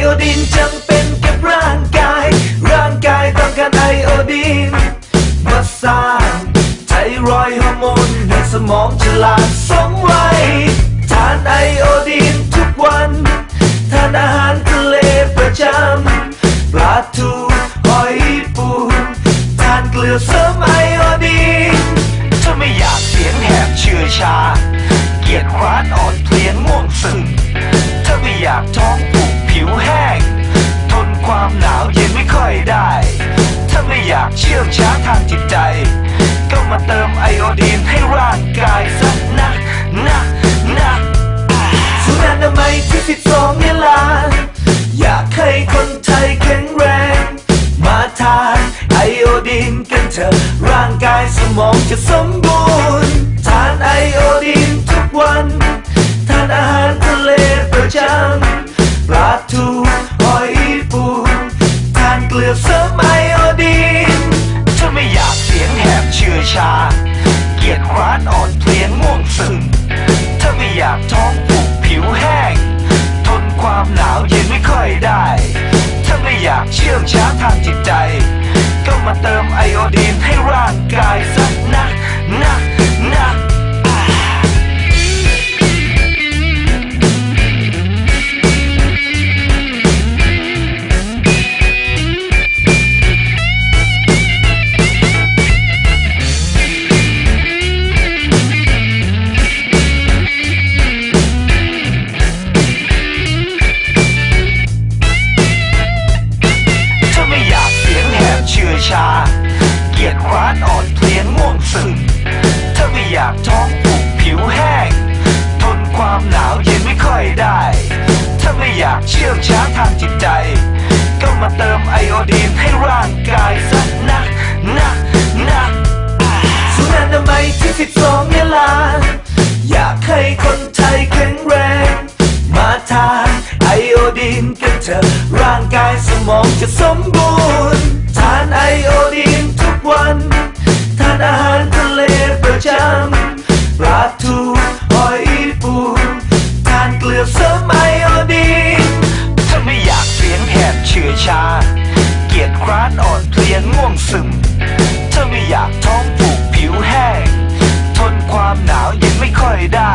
โอดีนจำเป็นกับร่างกาย ร่างกายต้องการไอโอดีนมาสร้างไทรอยฮอร์โมนให้สมองฉลาดสมวัยทานไอโอดีนทุกวันทานอาหารทะเลประจำปลาทูหอยปูทานเกลือเสริมไอโอดีนถ้าไม่อยากเสียงแหบเชื่อชา เกียดคร้านอ่อนเพลียง่วงซึมถ้าไม่อยากท้อง ความหนาวเย็นไม่ค่อยได้ ถ้าไม่อยากเชื่องช้าทางจิตใจ ก็มาเติมไอโอดีนให้ร่างกายสักนะนะนะศูนย์อนามัยที่สิบสองเนี่ยลาอยากให้คนไทยแข็งแรง มาทานไอโอดีนกันเถอะร่างกายสมองจะสมบูรณ์ ทานไอโอดีน เกียดคว้านอ่อนเพลียง่วงซึม หวานอ่อนเพลียง่วงซึมถ้าไม่อยากท้องผูกผิวแห้ง ทนความหนาวเย็นไม่ค่อยได้ ถ้าไม่อยากเชื่อวช้าทางจิตใจ ก็มาเติมไอโอดีนให้ร่างกายสักนะนะนักสุนันทำไมที่สิบสองเนยลาอยากให้คนไทยแข็งแรง มาทานไอโอดีนกันเถอะร่างกายสมองจะสมบูรณ์ วงซึม เธอไม่อยากท้องผูกผิวแห้ง ทนความหนาวเย็นไม่ค่อยได้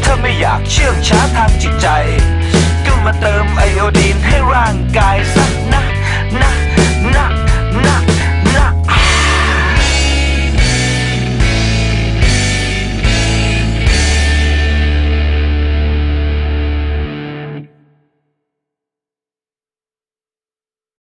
เธอไม่อยากเชื่องช้าทางจิตใจ ก็มาเติมไอโอดีนให้ร่างกายซะ